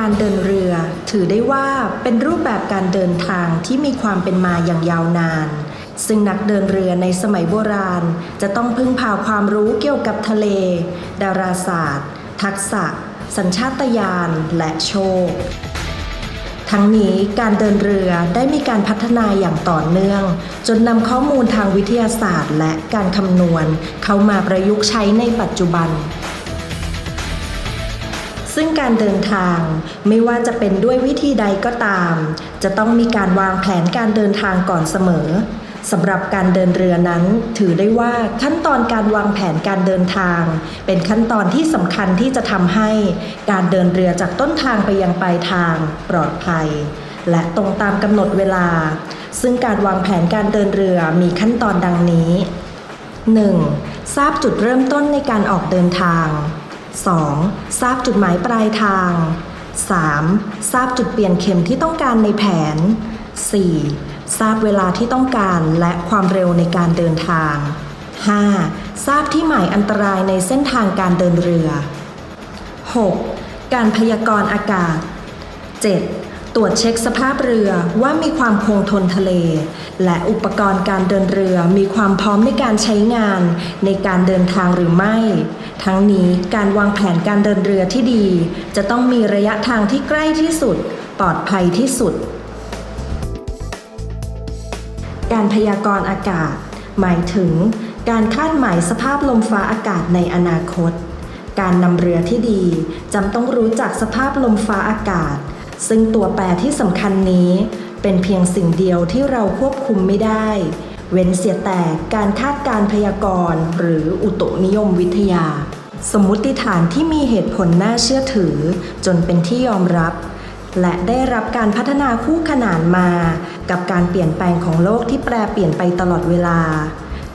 การเดินเรือ ถือได้ว่าเป็นรูปแบบการเดินทางที่มีความเป็นมาอย่างยาวนาน ซึ่งนักเดินเรือในสมัยโบราณ จะต้องพึ่งพาความรู้เกี่ยวกับทะเล ดาราศาสตร์ ทักษะ สัญชาตญาณและโชค ทั้งนี้การเดินเรือได้มีการพัฒนาอย่างต่อเนื่อง จนนำข้อมูลทางวิทยาศาสตร์ และการคำนวณเข้ามาประยุกต์ใช้ในปัจจุบัน ซึ่งการเดินทางไม่ว่าจะเป็นด้วยวิธีใดก็ตาม จะต้องมีการวางแผนการเดินทางก่อนเสมอสำหรับการเดินเรือนั้น ถือได้ว่าขั้นตอนการวางแผนการเดินทาง เป็นขั้นตอนที่สำคัญที่จะทำให้การเดินเรือจากต้นทางไปยังปลายทางปลอดภัย และตรงตามกำหนดเวลา ซึ่งการวางแผนการเดินเรือมีขั้นตอนดังนี้ 1. ทราบจุดเริ่มต้นในการออกเดินทาง 2. ทราบจุดหมายปลายทาง 3. ทราบจุดเปลี่ยนเข็มที่ต้องการในแผน 4. ทราบเวลาที่ต้องการและความเร็วในการเดินทาง 5. ทราบที่หมายอันตรายในเส้นทางการเดินเรือ 6. การพยากรณ์อากาศ 7. ตรวจเช็คสภาพเรือว่ามีความคงทนทะเล และอุปกรณ์การเดินเรือมีความพร้อมในการใช้งานในการเดินทางหรือไม่ ทั้งนี้การวางแผนการเดินเรือที่ดี จะต้องมีระยะทางที่ใกล้ที่สุด ปลอดภัยที่สุด การพยากรณ์อากาศ หมายถึง การคาดหมายสภาพลมฟ้าอากาศในอนาคต การนำเรือที่ดีจำต้องรู้จักสภาพลมฟ้าอากาศ ซึ่งตัวแปรที่สำคัญนี้เป็นเพียงสิ่งเดียวที่เราควบคุมไม่ได้ เว้นเสียแต่การคาดการพยากรณ์หรืออุตุนิยมวิทยา สมมุติฐานที่มีเหตุผลน่าเชื่อถือ จนเป็นที่ยอมรับ และได้รับการพัฒนาคู่ขนานมา กับการเปลี่ยนแปลงของโลกที่แปรเปลี่ยนไปตลอดเวลา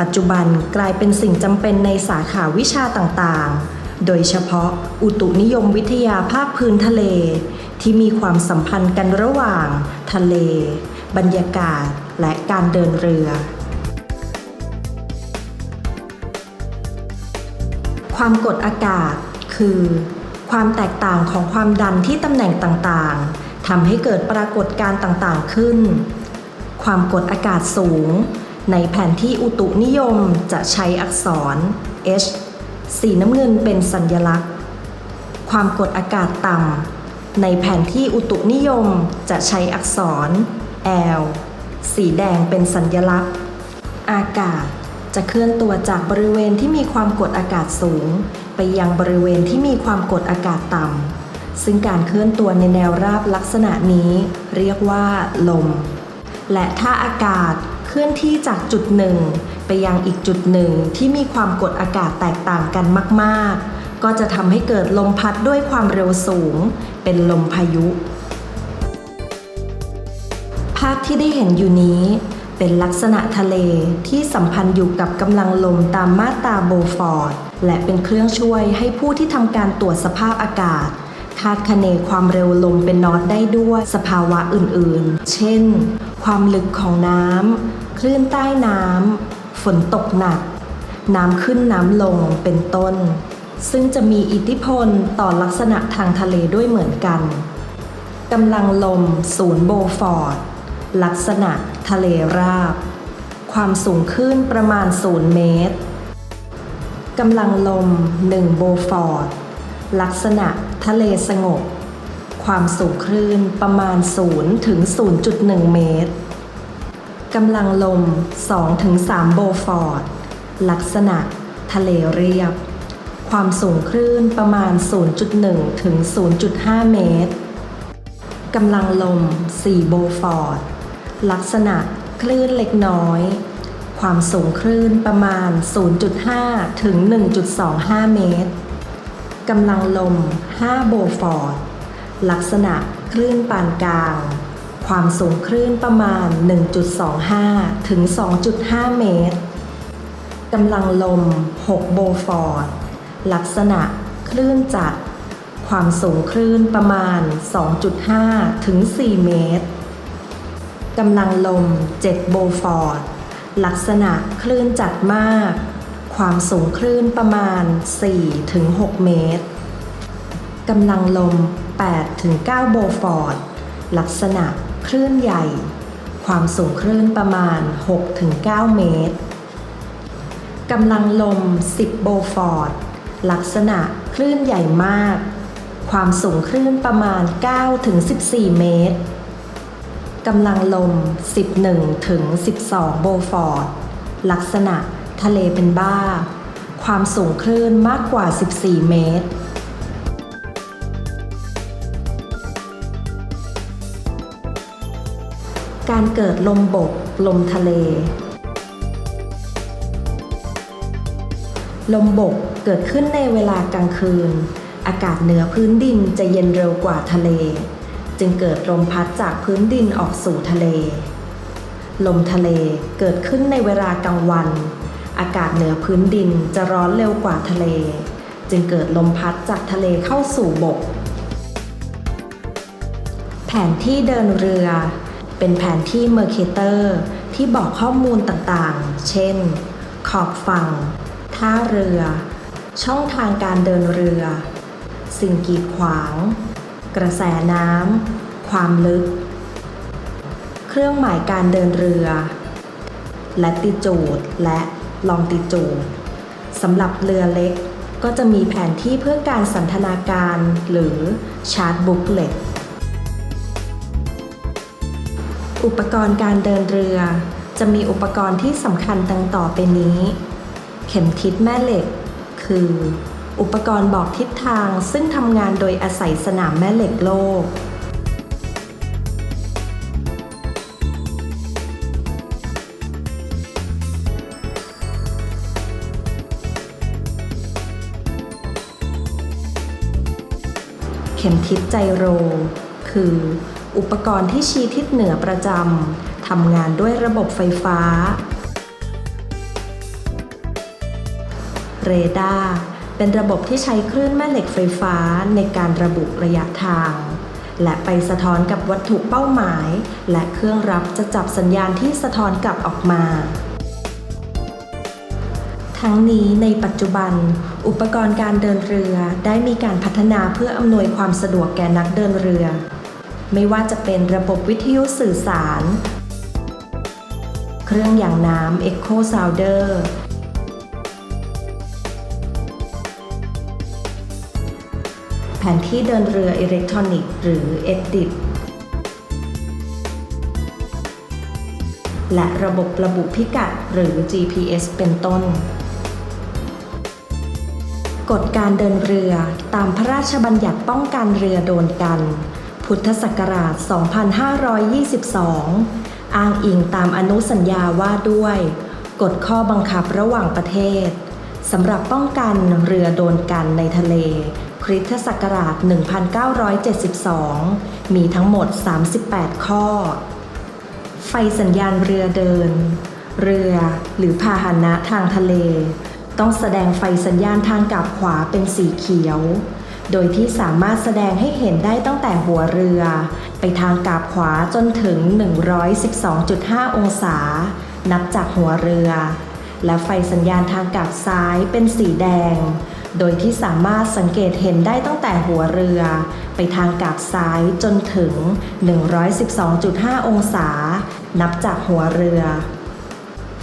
ปัจจุบันกลายเป็นสิ่งจำเป็นในสาขาวิชาต่างๆ โดยเฉพาะอุตุนิยมวิทยาภาคพื้นทะเล ที่มีความสัมพันธ์กันระหว่างทะเล บรรยากาศ และการเดินเรือ ความกดอากาศคือ ความแตกต่างของความดันที่ตำแหน่งต่างๆทำให้เกิดปรากฏการณ์ต่างๆขึ้น ความกดอากาศสูง ในแผนที่อุตุนิยมจะใช้อักษร H สีน้ำเงินเป็นสัญลักษณ์ ความกดอากาศต่ำ ในแผนที่อุตุนิยมจะใช้อักษร L สีแดงเป็นสัญลักษณ์ อากาศจะเคลื่อนตัวจากบริเวณที่มีความกดอากาศสูง ไปยังบริเวณที่มีความกดอากาศต่ำ ซึ่งการเคลื่อนตัวในแนวราบลักษณะนี้ เรียกว่าลม และถ้าอากาศ เคลื่อนที่จากจุดหนึ่ง ไปยังอีกจุดหนึ่งที่มีความกดอากาศแตกต่างกันมาก ๆ ก็จะทำให้เกิดลมพัดด้วยความเร็วสูง เป็นลมพายุ ภาพที่ได้เห็นอยู่นี้ เป็นลักษณะทะเลที่สัมพันธ์อยู่กับกำลังลมตามมาตราโบฟอร์ดและเป็นเครื่องช่วยให้ผู้ที่ทำการตรวจสภาพอากาศ คาดคะเนความเร็วลมเป็นน็อตได้ด้วยสภาวะอื่นๆ เช่น ความลึกของน้ำ คลื่นใต้น้ำ ฝนตกหนัก น้ำขึ้นน้ำลงเป็นต้น ซึ่งจะมีอิทธิพลต่อลักษณะทางทะเลด้วยเหมือนกันกำลังลมศูนย์โบฟอร์ด ลักษณะทะเลราบ ความสูงขึ้นประมาณ 0 เมตรกำลังลม 1 โบฟอร์ด ลักษณะ ทะเลสงบ ความสูงคลื่นประมาณ 0 ถึง 0.1 เมตร กำลังลม 2 ถึง 3 โบฟอร์ด ลักษณะ ทะเลเรียบ ความสูงคลื่นประมาณ 0.1 ถึง 0.5 เมตร กำลังลม 4 โบฟอร์ด ลักษณะ คลื่นเล็กน้อย ความสูงคลื่นประมาณ 0.5 ถึง 1.25 เมตร กำลังลม 5 โบฟอร์ด ลักษณะคลื่นปานกลาง ความสูงคลื่นประมาณ 1.25 ถึง 2.5 เมตร กำลังลม 6 โบฟอร์ด ลักษณะคลื่นจัด ความสูงคลื่นประมาณ 2.5 ถึง 4 เมตร กำลังลม 7 โบฟอร์ด ลักษณะคลื่นจัดมาก ความสูงคลื่นประมาณ 4-6 เมตร กำลังลม 8-9 โบฟอร์ด ลักษณะคลื่นใหญ่ ความสูงคลื่นประมาณ 6-9 เมตร กำลังลม 10 โบฟอร์ด ลักษณะคลื่นใหญ่มาก ความสูงคลื่นประมาณ 9-14 เมตร กำลังลม 11-12 โบฟอร์ด ลักษณะ ทะเลเป็นบ้า ความสูงคลื่นมากกว่า 14 เมตร การเกิดลมบก ลมทะเล ลมบกเกิดขึ้นในเวลากลางคืน อากาศเหนือพื้นดินจะเย็นเร็วกว่าทะเล จึงเกิดลมพัดจากพื้นดินออกสู่ทะเลลมทะเลเกิดขึ้นในเวลากลางวัน อากาศเหนือพื้นดินจะร้อนเร็วกว่าทะเล จึงเกิดลมพัดจากทะเลเข้าสู่บก แผนที่เดินเรือ เป็นแผนที่เมอร์เคเตอร์ที่บอกข้อมูลต่างๆ เช่น ขอบฝั่ง ท่าเรือ ช่องทางการเดินเรือ สิ่งกีดขวาง กระแสน้ำ ความลึก เครื่องหมายการเดินเรือ และติจูดและ ลองติจูดสำหรับเรือเล็กก็จะมีแผนที่เพื่อการสันทนาการหรือชาร์ตบุ๊กเล็ตอุปกรณ์การเดินเรือ จะมีอุปกรณ์ที่สำคัญดังต่อไปนี้ เข็มทิศแม่เหล็ก คือ อุปกรณ์บอกทิศทางซึ่งทำงานโดยอาศัยสนามแม่เหล็กโลก ข็มทิศไจโร คือ อุปกรณ์ที่ชี้ทิศเหนือประจำทำงานด้วยระบบไฟฟ้า เรดาร์เป็นระบบที่ใช้คลื่นแม่เหล็กไฟฟ้าในการระบุระยะทาง และไปสะท้อนกับวัตถุเป้าหมาย และเครื่องรับจะจับสัญญาณที่สะท้อนกลับออกมา ทั้งนี้ในปัจจุบัน อุปกรณ์การเดินเรือได้มีการพัฒนาเพื่ออำนวยความสะดวกแก่นักเดินเรือ ไม่ว่าจะเป็นระบบวิทยุสื่อสาร เครื่องอย่างน้ำ Echo Sounder แผนที่เดินเรืออิเล็กทรอนิกส์หรือ EDIT และระบบระบุพิกัดหรือ GPS เป็นต้น กฎการเดินเรือตามพระราชบัญญัติป้องกันเรือโดนกัน พุทธศักราช 2522 อ้างอิงตามอนุสัญญาว่าด้วย กฎข้อบังคับระหว่างประเทศสำหรับป้องกันเรือโดนกันในทะเลคริสตศักราช 1972 มีทั้งหมด 38 ข้อ ไฟสัญญาณเรือเดิน เรือหรือพาหนะทางทะเล ต้องแสดงไฟสัญญาณทางกลับขวาเป็นสีเขียว โดยที่สามารถแสดงให้เห็นได้ตั้งแต่หัวเรือ ไปทางกลับขวาจนถึง 112.5 องศา นับจากหัวเรือ และไฟสัญญาณทางกลับซ้ายเป็นสีแดง โดยที่สามารถสังเกตเห็นได้ตั้งแต่หัวเรือ ไปทางกลับซ้ายจนถึง 112.5 องศา นับจากหัวเรือ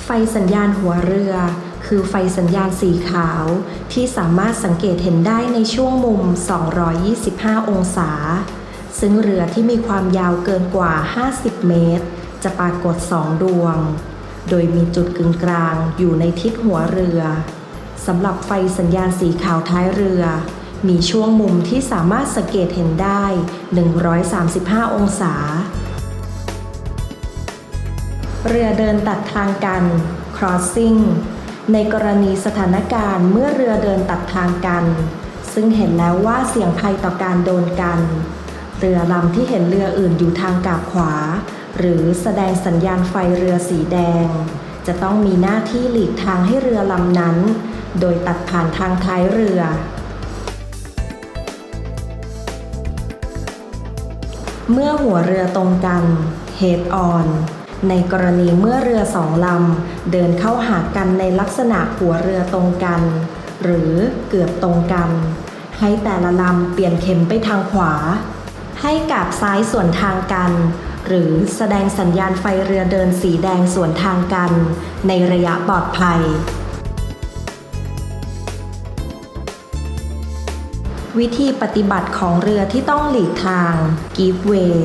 ไฟสัญญาณหัวเรือ คือไฟสัญญาณสีขาวที่สามารถสังเกตเห็นได้ในช่วงมุม 225 องศา ซึ่งเรือที่มีความยาวเกินกว่า 50 เมตร จะปรากฏสองดวง โดยมีจุดกึ่งกลางอยู่ในทิศหัวเรือสำหรับไฟสัญญาณสีขาวท้ายเรือ มีช่วงมุมที่สามารถสังเกตเห็นได้ 135 องศา เรือเดินตัดทางกัน crossing ในกรณีสถานการณ์เมื่อเรือเดินตัดทางกัน ซึ่งเห็นแล้วว่าเสี่ยงภัยต่อการโดนกัน เรือลำที่เห็นเรืออื่นอยู่ทางกาบขวา หรือแสดงสัญญาณไฟเรือสีแดง จะต้องมีหน้าที่หลีกทางให้เรือลำนั้น โดยตัดผ่านทางท้ายเรือ เมื่อหัวเรือตรงกัน head on ในกรณีเมื่อเรือสองลำเดินเข้าหากันในลักษณะหัวเรือตรงกัน หรือเกือบตรงกัน ให้แต่ละลำเปลี่ยนเข็มไปทางขวา ให้กาบซ้ายส่วนทางกัน หรือแสดงสัญญาณไฟเรือเดินสีแดงส่วนทางกัน ในระยะปลอดภัย วิธีปฏิบัติของเรือที่ต้องหลีกทาง give way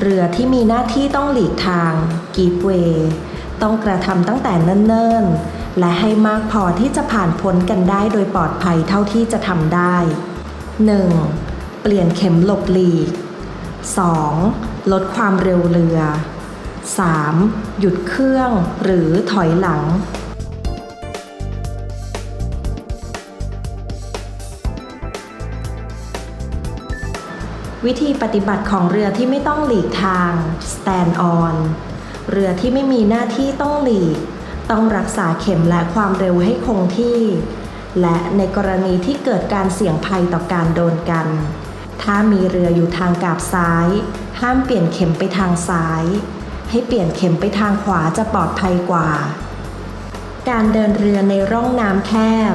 เรือที่มีหน้าที่ต้องหลีกทาง give way ต้องกระทำตั้งแต่เนิ่นๆ และให้มากพอที่จะผ่านพ้นกันได้โดยปลอดภัยเท่าที่จะทำได้ 1. เปลี่ยนเข็มหลบหลีก 2. ลดความเร็วเรือ 3. หยุดเครื่องหรือถอยหลัง วิธีปฏิบัติของเรือที่ไม่ต้องหลีกทาง stand on เรือที่ไม่มีหน้าที่ต้องหลีก ต้องรักษาเข็มและความเร็วให้คงที่ และในกรณีที่เกิดการเสี่ยงภัยต่อการโดนกัน ถ้ามีเรืออยู่ทางกาบซ้าย ห้ามเปลี่ยนเข็มไปทางซ้าย ให้เปลี่ยนเข็มไปทางขวาจะปลอดภัยกว่า การเดินเรือในร่องน้ำแคบ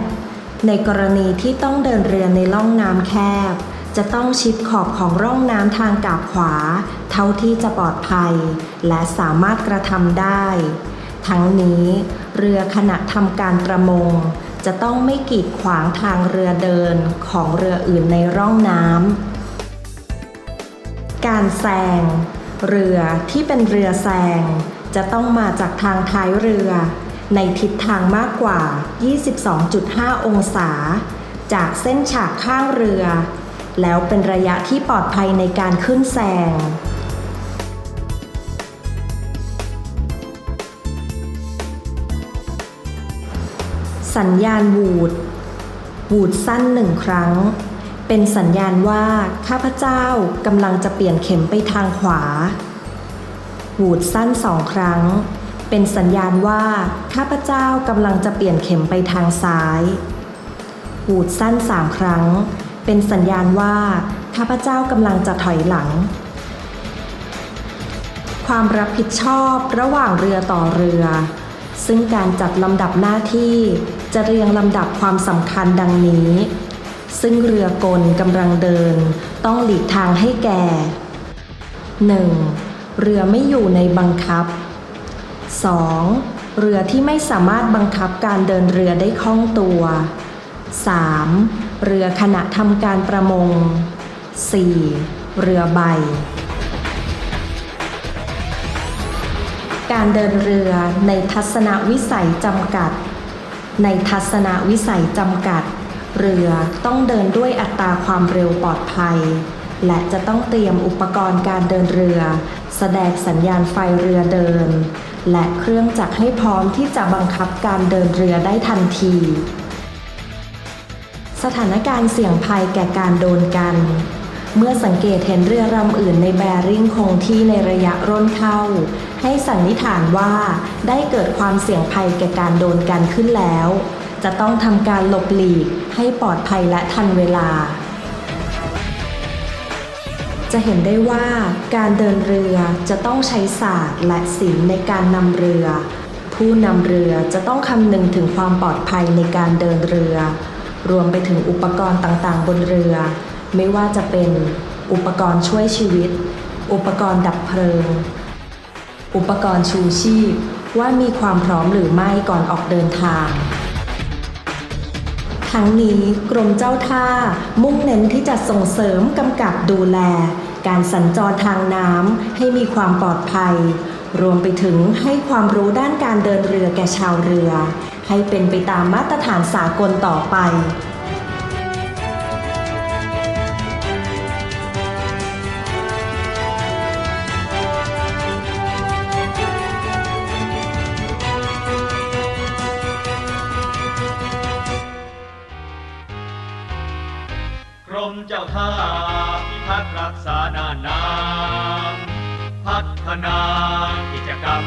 ในกรณีที่ต้องเดินเรือในร่องน้ำแคบ จะต้องชิดขอบของร่องน้ำทางกาบขวา เท่าที่จะปลอดภัย และสามารถกระทำได้ ทั้งนี้ เรือขณะทำการประมง จะต้องไม่กีดขวางทางเรือเดินของเรืออื่นในร่องน้ำการแซง เรือที่เป็นเรือแซง จะต้องมาจากทางท้ายเรือ ในทิศทางมากกว่า 22.5 องศา จากเส้นฉากข้างเรือ แล้วเป็นระยะที่ปลอดภัยในการขึ้นแซงสัญญาณวูดวูดสั้นหนึ่งครั้ง เป็นสัญญาณว่าข้าพเจ้ากำลังจะเปลี่ยนเข็มไปทางขวาวูดสั้นสองครั้ง เป็นสัญญาณว่าข้าพเจ้ากำลังจะเปลี่ยนเข็มไปทางซ้ายวูดสั้นสามครั้ง เป็นสัญญาณว่าข้าพเจ้ากำลังจะถอยหลัง ความรับผิดชอบระหว่างเรือต่อเรือ ซึ่งการจัดลำดับหน้าที่จะเรียงลำดับความสำคัญดังนี้ ซึ่งเรือกลกำลังเดินต้องหลีกทางให้แก่ 1. เรือไม่อยู่ในบังคับ 2. เรือที่ไม่สามารถบังคับการเดินเรือได้คล่องตัว 3. เรือขณะทำการประมง 4. เรือใบ การเดินเรือในทัศนวิสัยจำกัด ในทัศนวิสัยจำกัด เรือต้องเดินด้วยอัตราความเร็วปลอดภัย และจะต้องเตรียมอุปกรณ์การเดินเรือ แสดงสัญญาณไฟเรือเดิน และเครื่องจักรให้พร้อมที่จะบังคับการเดินเรือได้ทันที ถานการณ์เสี่ยงภัยแก่การโดนกัน เมื่อสังเกตเห็นเรือลำอื่นในแบริ่งคงที่ในระยะร่นเข้า ให้สันนิษฐานว่าได้เกิดความเสี่ยงภัยแก่การโดนกันขึ้นแล้ว จะต้องทำการหลบหลีกให้ปลอดภัยและทันเวลาจะเห็นได้ว่าการเดินเรือจะต้องใช้ศาสตร์และศิลป์ในการนำเรือ ผู้นำเรือจะต้องคำนึงถึงความปลอดภัยในการเดินเรือ รวมไปถึงอุปกรณ์ต่างๆ บนเรือ ไม่ว่าจะเป็นอุปกรณ์ช่วยชีวิต อุปกรณ์ดับเพลิง อุปกรณ์ชูชีพ ว่ามีความพร้อมหรือไม่ก่อนออกเดินทาง ทั้งนี้กรมเจ้าท่ามุ่งเน้นที่จะส่งเสริมกำกับดูแล การสัญจรทางน้ำให้มีความปลอดภัย รวมไปถึงให้ความรู้ด้านการเดินเรือแก่ชาวเรือ ให้เป็นไปตามมาตรฐานสากลต่อไป กรมเจ้าท่าพิทักษ์รักษานาน้ำพัฒนากิจกรรม